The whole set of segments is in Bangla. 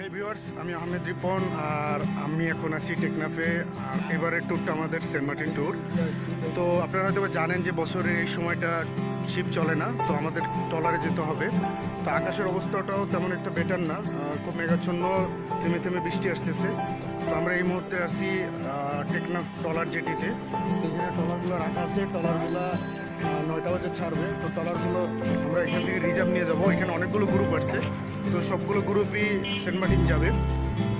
হে ভিউয়ার্স আমি আহমেদ রিপন আর আমি এখন আছি টেকনাফে আর এবারের ট্যুরটা আমাদের সেন্ট মার্টিন ট্যুর তো আপনারা হয়তো জানেন যে বছরের এই সময়টা শিপ চলে না তো আমাদের ট্রলারে যেতে হবে। তো আকাশের অবস্থাটাও তেমন একটা বেটার না খুব মেঘাচ্ছন্ন থেমে থেমে বৃষ্টি আসতেছে। তো আমরা এই মুহূর্তে আছি টেকনাফ ট্রলার জেটিতে। এখানে ট্রলারগুলো রাখা আছে ট্রলারগুলো আহ, নয়টা বাজে ছাড়বে তো ট্রলারগুলো আমরা এখান থেকে রিজার্ভ নিয়ে যাব। এখানে অনেকগুলো গ্রুপ আসছে তো সবগুলো গ্রুপই সেন্ট মার্টিন যাবে।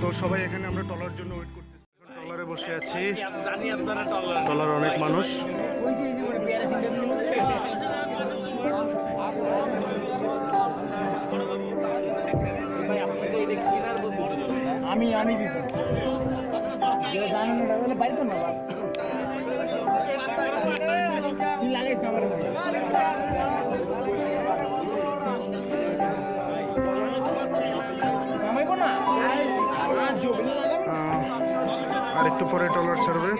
তো সবাই এখানে আমরা ট্রলার জন্য ওয়েট করতেছি। এখন ট্রলারে বসে আছি। টলার ট্রলার অনেক মানুষ। আমি আনি দিছি। না বাইর না আর একটু পরে টলার ছাড়বে।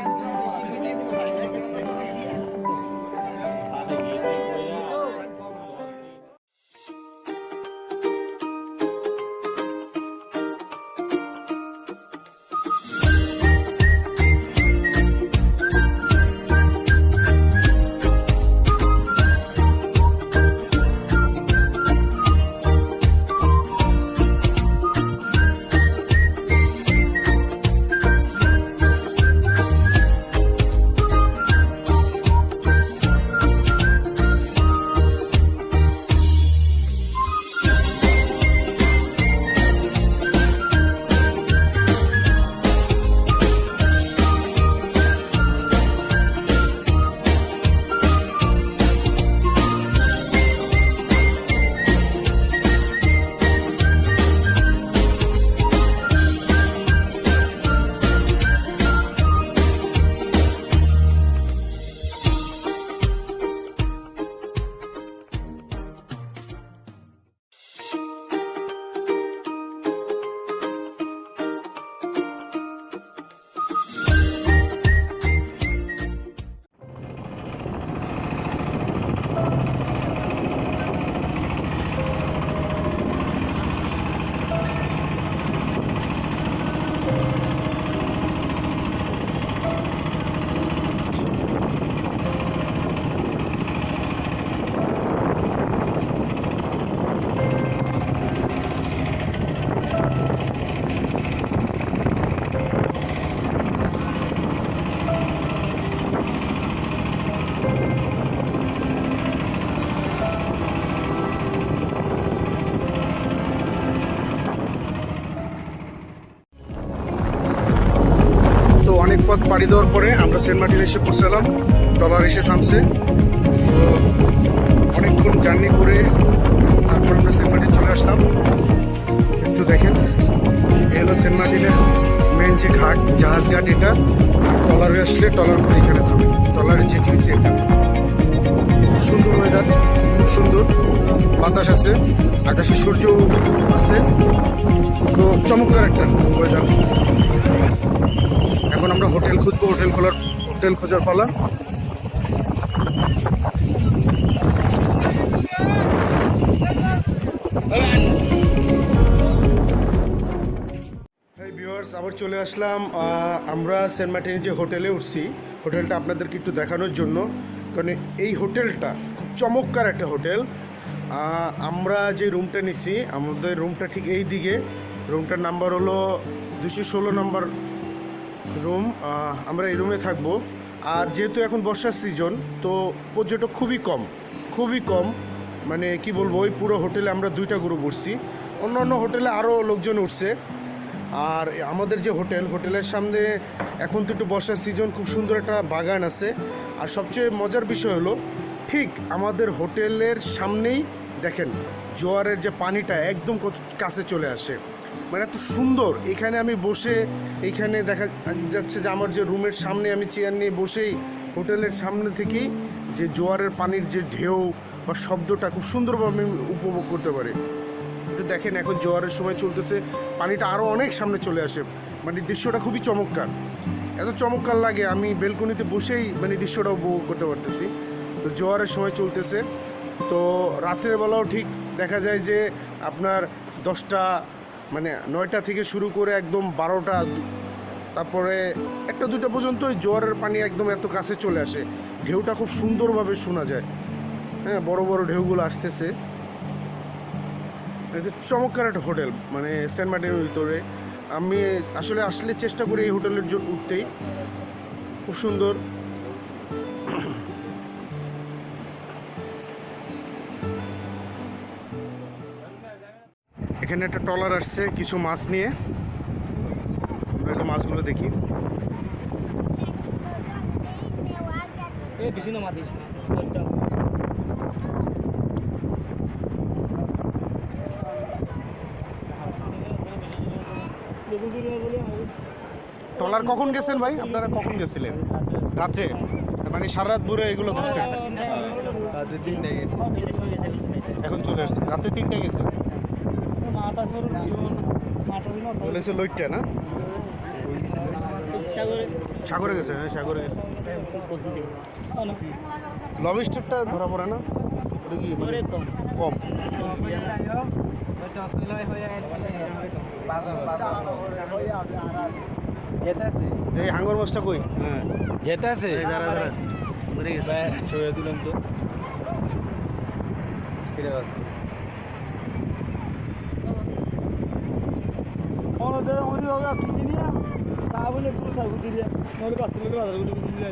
পথ পাড়ি দেওয়ার পরে আমরা সেন্ট মার্টিন এসে পৌঁছালাম। ডলার এসে থামছে। অনেকক্ষণ জার্নি করে তারপর আমরা সেন্ট মার্টিন চলে আসলাম। একটু দেখেন এ হলো সেন্ট মার্টিনের মেন যে ঘাট, জাহাজ ঘাট এটা। টলারে আসলে টলার এখানে থামে। টলারে যে টিভিসি এটা। সুন্দর ওয়েদার খুব সুন্দর। বাতাস আছে, আকাশে সূর্য আছে। তো চমৎকার একটা ওয়েদার এখন আমরা হোটেল খুঁজবো, হোটেল খোলার, হোটেল খোঁজার পালা। আবার চলে আসলাম। আমরা সেন্ট মার্টিনের যে হোটেলে উঠছি, হোটেলটা আপনাদেরকে একটু দেখানোর জন্য। কারণ এই হোটেলটা খুব চমৎকার একটা হোটেল। আমরা যে রুমটা নিছি, আমাদের রুমটা ঠিক এই দিকে। রুমটার নাম্বার হলো দুশো ষোলো নাম্বার রুম। আমরা এই রুমে থাকব। আর যেহেতু এখন বর্ষার সিজন, তো পর্যটক খুবই কম খুবই কম। মানে কি বলব, ওই পুরো হোটেলে আমরা দুইটা গ্রুপ উঠছি অন্য অন্য হোটেলে আরও লোকজন উঠছে। আর আমাদের যে হোটেল, হোটেলের সামনে এখন তো একটু বর্ষার সিজন খুব সুন্দর একটা বাগান আছে। আর সবচেয়ে মজার বিষয় হলো, ঠিক আমাদের হোটেলের সামনেই দেখেন, জোয়ারের যে পানিটা একদম কাছে চলে আসে। মানে এত সুন্দর, এখানে আমি বসে এইখানে দেখা যাচ্ছে যে আমার যে রুমের সামনে আমি চেয়ার নিয়ে বসেই হোটেলের সামনে থেকেই যে জোয়ারের পানির যে ঢেউ বা শব্দটা খুব সুন্দরভাবে আমি উপভোগ করতে পারি। দেখেন এখন জোয়ারের সময় চলতেছে, পানিটা আরও অনেক সামনে চলে আসে। মানে দৃশ্যটা খুবই চমৎকার। এত চমৎকার লাগে, আমি বেলকনিতে বসেই মানে দৃশ্যটা উপভোগ করতে পারতেছি। তো জোয়ারের সময় চলতেছে। তো রাতের বেলাও ঠিক দেখা যায় যে আপনার দশটা মানে নয়টা থেকে শুরু করে একদম বারোটা, তারপরে একটা দুটো পর্যন্ত ওই জোয়ারের পানি একদম এত কাছে চলে আসে। ঢেউটা খুব সুন্দরভাবে শোনা যায়। হ্যাঁ বড় বড় ঢেউগুলো আসতেছে। এটা চমৎকার একটা হোটেল মানে সেন্ট মার্টিনের ভিতরে আমি আসলে আসলে চেষ্টা করি এই হোটেলের জন্য উঠতেই খুব সুন্দর এখানে একটা ট্রলার আসছে কিছু মাছ নিয়ে আমরা একটু মাছগুলো দেখি এ বেশি না মাতিস ট্রলার কখন গেছেন ভাই? আপনারা কখন গেছিলেন? রাত্রে? মানে সারা রাত ভরে এগুলো ধরছেন? রাতে তিনটায় গেছি। এখন চলে আসছে রাতে তিনটে গেছে বলেছে লইটটা না? সাগরে সাগরে গেছে হ্যাঁ সাগরে গেছে। লবি স্টারটা ধরা পড়ে না? ওটা মানে কম? কম এই হাঙ্গর মাছটা কই? হ্যাঁ। যেতেছে এই দাঁড়া দাঁড়া। মরে গেছে। ছবি তুলাম তো। ফিরে আসছি। অনদের হবে কিনে নিয়ে তা বলে পুরো সার গুটি দিয়ে নলে পাঁচ কিলো বাজার গুটি দিয়ে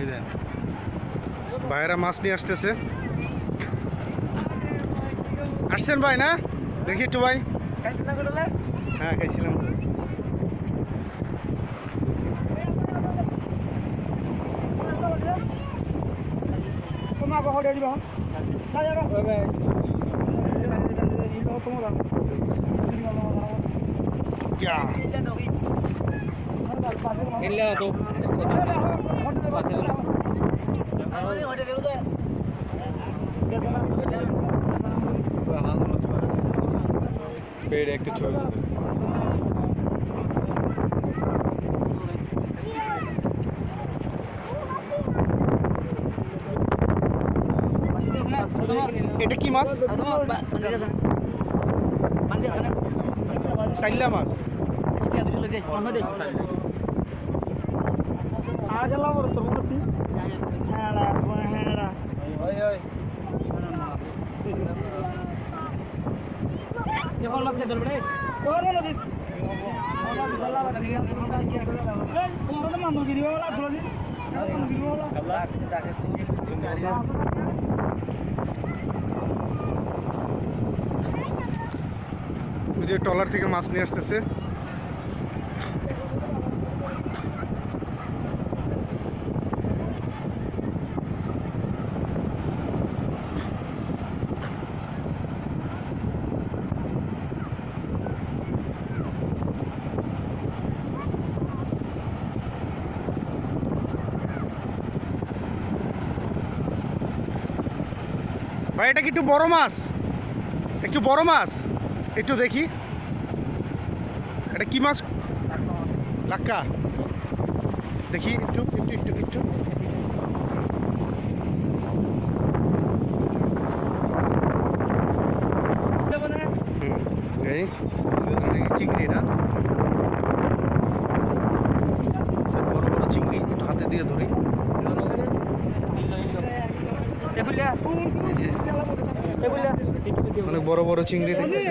এই দেন। মাছ নিয়ে আসতেছে। আসছেন ভাই না? দেখি একটু ভাই। হ্যাঁ খাইছিলাম। তো ಅದು পেট একটু ছবি এটা কি মাছ কাইল্লা মাছ ওলা ধরে দিস। গিরি ওলা ওই যে ট্রলার থেকে মাছ নিয়ে আসতেছে। এটা কি একটু বড় মাছ? একটু বড় মাছ? একটু দেখি। এটা কি মাছ? লাক্কা। দেখি, একটু একটু একটু একটু। চিংড়ি না? বড় বড় চিংড়ি, একটু হাতে দিয়ে ধরি এই যে অনেক বড় বড় চিংড়ি দেখতেছি